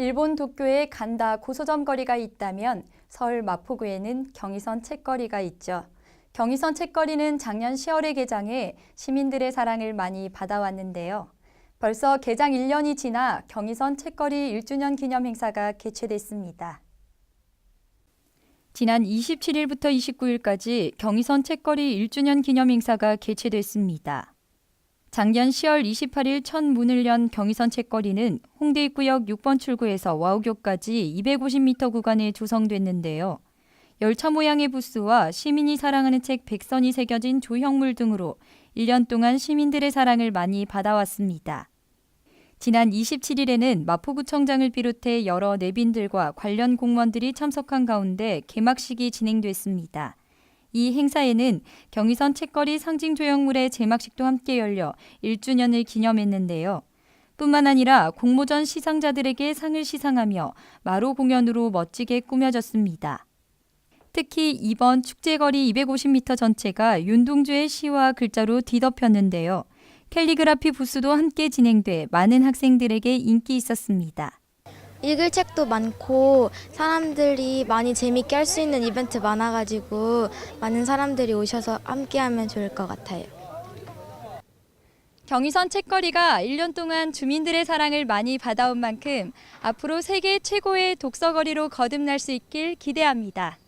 일본 도쿄에 간다 고소점 거리가 있다면 서울 마포구에는 경의선 책거리가 있죠. 경의선 책거리는 작년 10월에 개장해 시민들의 사랑을 많이 받아왔는데요. 벌써 개장 1년이 지나 경의선 책거리 1주년 기념 행사가 개최됐습니다. 지난 27일부터 29일까지 경의선 책거리 1주년 기념 행사가 개최됐습니다. 작년 10월 28일 첫 문을 연 경의선 책거리는 홍대 입구역 6번 출구에서 와우교까지 250m 구간에 조성됐는데요. 열차 모양의 부스와 시민이 사랑하는 책 100선이 새겨진 조형물 등으로 1년 동안 시민들의 사랑을 많이 받아왔습니다. 지난 27일에는 마포구청장을 비롯해 여러 내빈들과 관련 공무원들이 참석한 가운데 개막식이 진행됐습니다. 이 행사에는 경의선 책거리 상징 조형물의 제막식도 함께 열려 1주년을 기념했는데요. 뿐만 아니라 공모전 시상자들에게 상을 시상하며 마루 공연으로 멋지게 꾸며졌습니다. 특히 이번 축제거리 250m 전체가 윤동주의 시와 글자로 뒤덮였는데요. 캘리그라피 부스도 함께 진행돼 많은 학생들에게 인기 있었습니다. 읽을 책도 많고 사람들이 많이 재밌게 할 수 있는 이벤트 많아가지고 많은 사람들이 오셔서 함께하면 좋을 것 같아요. 경의선 책거리가 1년 동안 주민들의 사랑을 많이 받아온 만큼 앞으로 세계 최고의 독서거리로 거듭날 수 있길 기대합니다.